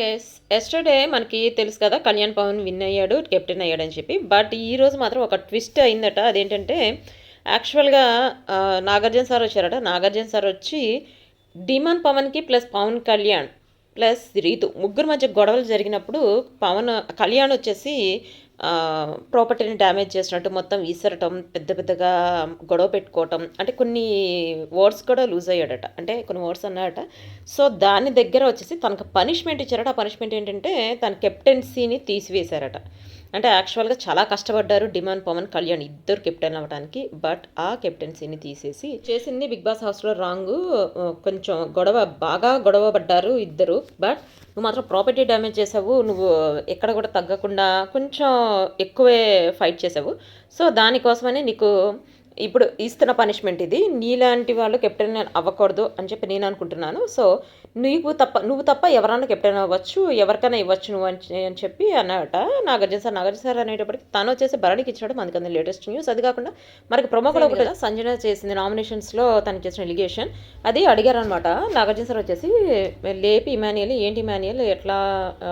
Guys yesterday మనకి తెలుసు కదా కళ్యాణ్ పవన్ విన్ అయ్యాడు కెప్టెన్ అయ్యాడు అని చెప్పి. బట్ ఈ రోజు మాత్రం ఒక ట్విస్ట్ అయిందట. అదేంటంటే యాక్చువల్గా నాగార్జున సార్ వచ్చారట. నాగార్జున సార్ వచ్చి డిమాన్ పవన్కి ప్లస్ పవన్ కళ్యాణ్ ప్లస్ రీతు ముగ్గురు మధ్య గొడవలు జరిగినప్పుడు పవన్ కళ్యాణ్ వచ్చేసి ప్రాపర్టీని డ్యామేజ్ చేసినట్టు మొత్తం విసరటం పెద్ద పెద్దగా గొడవ పెట్టుకోవటం అంటే కొన్ని వర్డ్స్ కూడా లూజ్ అయ్యాడట. అంటే కొన్ని వర్డ్స్ అన్నాడట. సో దాని దగ్గర వచ్చేసి తనకు పనిష్మెంట్ ఇచ్చారట. ఆ పనిష్మెంట్ ఏంటంటే తన కెప్టెన్సీని తీసివేశారట. అంటే యాక్చువల్గా చాలా కష్టపడ్డారు డిమాండ్ పవన్ కళ్యాణ్ ఇద్దరు కెప్టెన్ అవ్వడానికి బట్ ఆ కెప్టెన్సీని తీసేసి చేసింది బిగ్ బాస్ హౌస్లో రాంగ్ కొంచెం గొడవ బాగా గొడవ పడ్డారు ఇద్దరు. బట్ నువ్వు మాత్రం ప్రాపర్టీ డ్యామేజ్ చేసావు. నువ్వు ఎక్కడ కూడా తగ్గకుండా కొంచెం ఎక్కువే ఫైట్ చేసావు. సో దానికోసమని నీకు ఇప్పుడు ఇస్తున్న పనిష్మెంట్ ఇది. నీలాంటి వాళ్ళు కెప్టెన్ అవ్వకూడదు అని చెప్పి నేను అనుకుంటున్నాను. సో నీకు తప్ప నువ్వు తప్ప ఎవరైనా కెప్టెన్ అవ్వచ్చు ఎవరికైనా ఇవ్వచ్చు నువ్వు అని చెప్పి అన్నాడట నాగార్జున సార్ నాగార్జున సార్ అనేటప్పటికి తను వచ్చేసి భరణికి ఇచ్చాడు మనకి అందు లేటెస్ట్ న్యూస్ అది కాకుండా మనకి ప్రొమో కూడా ఒకటి సంజన చేసింది నామినేషన్స్లో తను చేసిన ఎలిగేషన్ అది అడిగారు అనమాట నాగార్జున సార్ వచ్చేసి లేపి ఇమానియల్ ఏంటి ఇమానియల్ ఎట్లా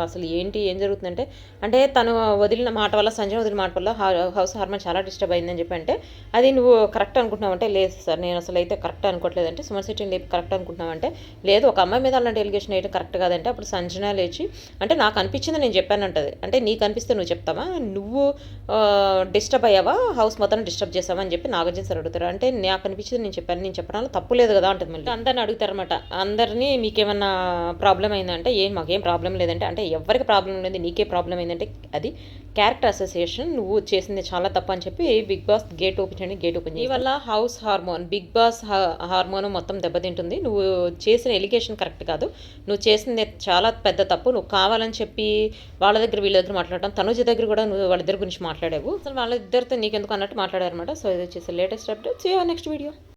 అసలు ఏంటి ఏం జరుగుతుందంటే అంటే తను వదిలిన మాట వల్ల సంజన వదిలిన మాట వల్ల హౌస్ హార్మోన్ చాలా డిస్టర్బ్ అయిందని చెప్పి అంటే అది నువ్వు కరెక్ట్ అనుకుంటున్నామంటే లేదు సార్. నేను అసలు అయితే కరెక్ట్ అనుకోవట్లేదంటే సుమన్ శెట్టిని లేపి కరెక్ట్ అనుకుంటున్నామంటే లేదు. ఒక అమ్మాయి మీద అలాంటి ఎలిగేషన్ అయితే కరెక్ట్ కాదంటే అప్పుడు సంజన లేచి అంటే నాకు అనిపించింది నేను చెప్పానంటది. అంటే నీకు అనిపిస్తే నువ్వు చెప్తావా? నువ్వు డిస్టర్బ్ అయ్యావా? హౌస్ మొత్తం డిస్టర్బ్ చేసావా? అని చెప్పి నాగార్జున సార్ అడుగుతారు. అంటే నాకు అనిపించింది నేను చెప్పాను నేను చెప్పడం తప్పు లేదు కదా అంటుంది మళ్ళీ. అందరిని అడుగుతారనమాట అందరినీ మీకేమన్నా ప్రాబ్లం అయిందంటే ఏం మాకేం ప్రాబ్లం లేదంటే అంటే ఎవరికి ప్రాబ్లం లేదు నీకే ప్రాబ్లం అయిందంటే అది క్యారెక్టర్ అసోసియేషన్ నువ్వు చేసింది చాలా తప్పు అని చెప్పి బిగ్ బాస్ గేట్ ఓపెన్ చేయండి గేట్ ఓపెన్ చేయి వల్ల house harmony Bigg Boss harmony మొత్తం దెబ్బతింటుంది. నువ్వు చేసిన ఎలిగేషన్ కరెక్ట్ కాదు. నువ్వు చేసింది చాలా పెద్ద తప్పు. నువ్వు కావాలని చెప్పి వాళ్ళ దగ్గర వీళ్ళ దగ్గర మాట్లాడటం తనుజ దగ్గర కూడా నువ్వు వాళ్ళిద్దరి గురించి మాట్లాడావు. అసలు వాళ్ళిద్దరితో నీకెందుకు అన్నట్టు మాట్లాడారనమాట సో ఇది వచ్చేసి latest update see next video